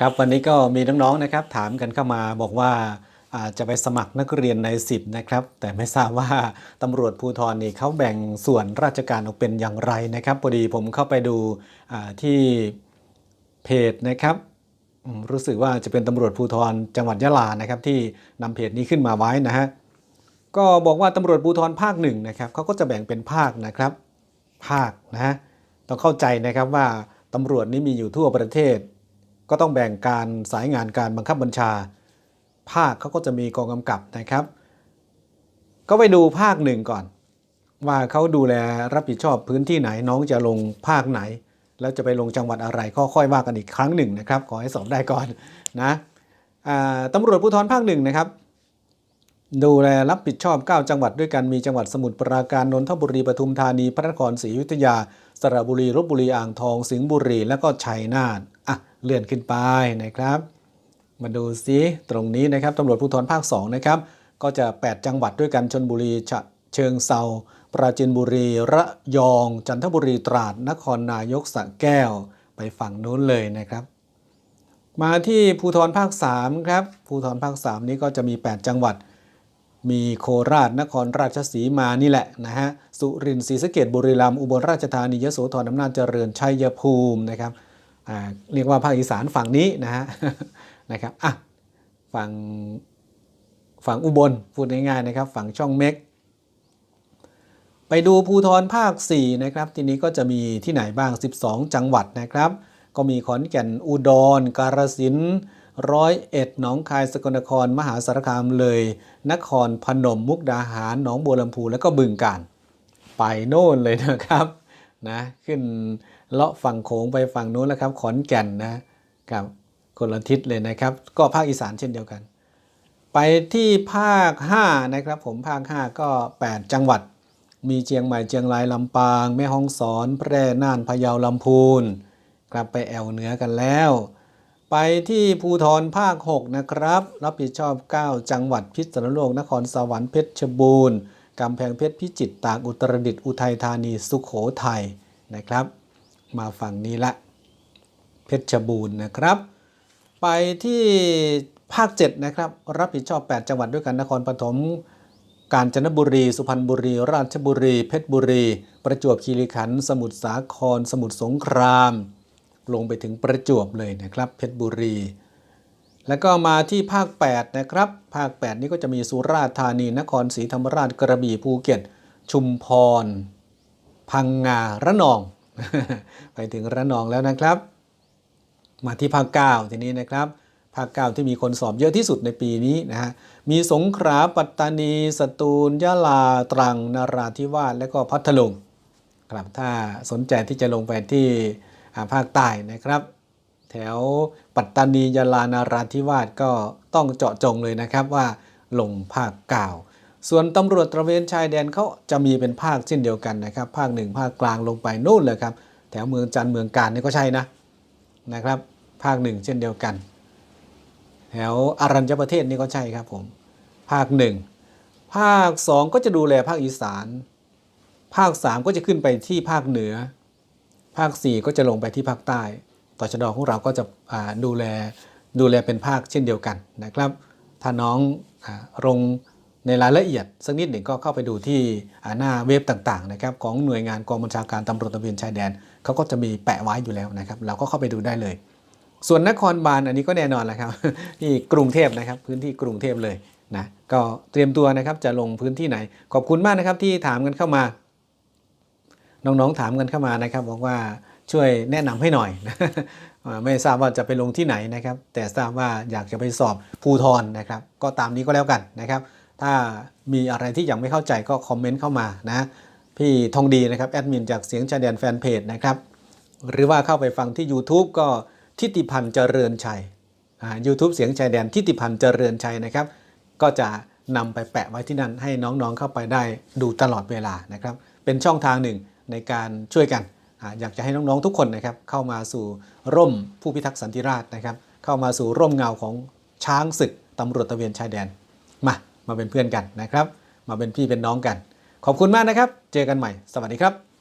ครับวันนี้ก็มีน้องๆนะครับถามกันเข้ามาบอกว่าอาจจะไปสมัครนักเรียนใน 10 นะครับ แต่ไม่ทราบว่าตำรวจภูธรนี่เขาแบ่งส่วนราชการออกเป็นอย่างไรนะครับพอดีผมเข้าไปดูที่เพจนะครับรู้สึกว่าจะเป็นตำรวจภูธรจังหวัดยะลานะครับ ที่นำเพจนี้ขึ้นมาไว้นะฮะก็บอกว่าตำรวจภูธรภาคหนึ่งนะครับเขาก็จะแบ่งเป็นภาคนะครับ ภาคนะฮะต้องเข้าใจนะครับว่าตำรวจนี้มีอยู่ทั่วประเทศ ก็ต้องแบ่งการสายงานการบังคับบัญชา ภาคเขาก็จะมีกองกำกับนะครับ ก็ไปดูภาคหนึ่งก่อน ว่าเขาดูแลรับผิดชอบพื้นที่ไหนน้องจะลงภาคไหน แล้วจะไปลงจังหวัดอะไรก็ค่อยว่ากันอีกครั้งหนึ่งนะครับ ขอให้สอบได้ก่อนนะตำรวจภูธรภาคหนึ่งนะครับดูแลรับผิดชอบ 9 จังหวัดด้วยกันมีจังหวัดสมุทรปราการนนทบุรีปทุมธานีพระนครศรีอยุธยา สระบุรีลบบุรีอ่างทอง สิงห์บุรี และก็ชัยนาท อะเลื่อนขึ้นไปนะครับ มาดูซิตรงนี้นะครับตำรวจภูธรภาค 2 นะครับ ก็จะ 8 จังหวัดด้วยกันชนบุรีฉะเชิงเซาปราจีนบุรี ระยอง จันทบุรีตราด นครนายกสระแก้ว ไปฝั่งนู้นเลยนะครับ มาที่ภูธรภาค 3 ครับ ภูธรภาค 3 นี้ก็จะมี 8 จังหวัด มีโคราช นครราชสีมานี่แหละนะฮะ สุรินทร์ศรีสะเกดบุรีรัมย์ อุบลราชธานี ยโสธรอำนาจเจริญ ชัยภูมินะครับ เรียกว่าภาคอีสานฝั่งนี้นะฮะนะครับอะฝั่งฝั่งอุบลพูดง่ายๆนะครับฝั่งช่องเม็ก ไปดูภูทรภาค 4 นะครับ ทีนี้ก็จะมีที่ไหนบ้าง 12 จังหวัดนะครับ ก็มีขอนแก่นอุดร กาฬสินธุ์ร้อยเอ็ดหนองคายสกลนคร มหาสารคามเลย นครพนมมุกดาหารหนองบัวลำพูแล้วก็บึงกาฬไปโน่นเลยนะครับ นะขึ้นเลาะฝั่งโขงไปฝั่งนู้นแล้วครับ ขอนแก่นนะครับคนละทิศเลยนะครับ ก็ภาคอีสานเช่นเดียวกัน ไปที่ภาค 5 นะครับผมภาค 5 ก็ 8 จังหวัด มีเชียงใหม่เชียงรายลำปาง แม่ฮ่องสอนแพร่น่านพะเยาลำพูนกลับไปแอวเหนือกันแล้ว ไปที่ภูทรภาค 6 นะครับ รับผิดชอบ 9 จังหวัดพิษณุโลกนครสวรรค์เพชรบูรณ์ กำแพงเพชรพิจิตรตากอุตรดิตถ์อุทัยธานีสุขโขทัยนะครับ มาฝั่งนี้ละ เพชรบูรณ์นะครับ ไปที่ภาค 7 นะครับ รับผิดชอบ 8 จังหวัดด้วยกันนครปฐมกาญจนบุรี สุพรรณบุรี ราชบุรี เพชรบุรี ประจวบคีรีขันธ์สมุทรสาคร สมุทรสงคราม ลงไปถึงประจวบเลยนะครับ เพชรบุรี แล้วก็มาที่ภาค 8 นะครับ ภาค 8 นี้ก็จะมีสุราษฎร์ธานี นครศรีธรรมราช กระบี่ ภูเก็ต ชุมพร พังงา ระนอง ไปถึงระนองแล้วนะครับ มาที่ภาค 9 ทีนี้นะครับ ภาค 9 ที่มีคนสอบเยอะที่สุดในปีนี้นะฮะ มีสงขลา ปัตตานี สตูล ยะลา ตรัง นาราธิวาส และก็พัทลุง ครับ ถ้าสนใจที่จะลงไปที่ภาคใต้นะครับ แถว ปัตตานียะลานาราธิวาสก็ต้องเจาะจงเลยนะครับว่าลงภาคเก่าส่วนตำรวจตระเวนชายแดนเขาจะมีเป็นภาคเช่นเดียวกันนะครับ ภาคหนึ่งภาคกลางลงไปนู่นเลยครับ แถวเมืองจันเมืองการนี่ก็ใช่นะนะครับ ภาคหนึ่งเช่นเดียวกัน แถวอารัญญประเทศนี่ก็ใช่ครับผมภาคหนึ่งภาคสองก็จะดูแลภาคอีสาน ภาค3ก็จะขึ้นไปที่ภาคเหนือ ภาค4ก็จะลงไปที่ภาคใต้ ต่อชดของเราก็จะดูแลดูแลเป็นภาคเช่นเดียวกันนะครับ ถ้าน้องอลงในรายละเอียดสักนิดหนึ่งก็เข้าไปดูที่หน้าเว็บต่างๆนะครับของหน่วยงานกองบัญชาการตำรวจตระเวนชายแดนเขาก็จะมีแปะไว้อยู่แล้วนะครับ เราก็เข้าไปดูได้เลย ส่วนนครบาลอันนี้ก็แน่นอนแหละครับที่กรุงเทพนะครับพื้นที่กรุงเทพเลยนะก็เตรียมตัวนะครับจะลงพื้นที่ไหน ขอบคุณมากนะครับที่ถามกันเข้ามา น้องๆถามกันเข้ามานะครับบอกว่า ช่วยแนะนำให้หน่อย ไม่ทราบว่าจะไปลงที่ไหนนะครับ แต่ทราบว่าอยากจะไปสอบภูทรนะครับ ก็ตามนี้ก็แล้วกันนะครับ ถ้ามีอะไรที่ยังไม่เข้าใจก็คอมเมนต์เข้ามานะพี่ทองดีนะครับแอดมินจากเสียงชายแดนแฟนเพจนะครับหรือว่าเข้าไปฟังที่ YouTube ก็ทิติพันธ์เจริญชัยอ่า YouTube เสียงชายแดนทิติพันธ์เจริญชัยนะครับ ก็จะนำไปแปะไว้ที่นั่นให้น้องๆเข้าไปได้ดูตลอดเวลานะครับ เป็นช่องทางหนึ่งในการช่วยกัน อยากจะให้น้อง ๆ ทุกคนนะครับเข้ามาสู่ร่มผู้พิทักษ์สันติราษฎร์นะครับ เข้ามาสู่ร่มเงาของช้างศึกตำรวจตะเวนชายแดน มา มาเป็นเพื่อนกันนะครับ มาเป็นพี่เป็นน้องกัน ขอบคุณมากนะครับ เจอกันใหม่ สวัสดีครับ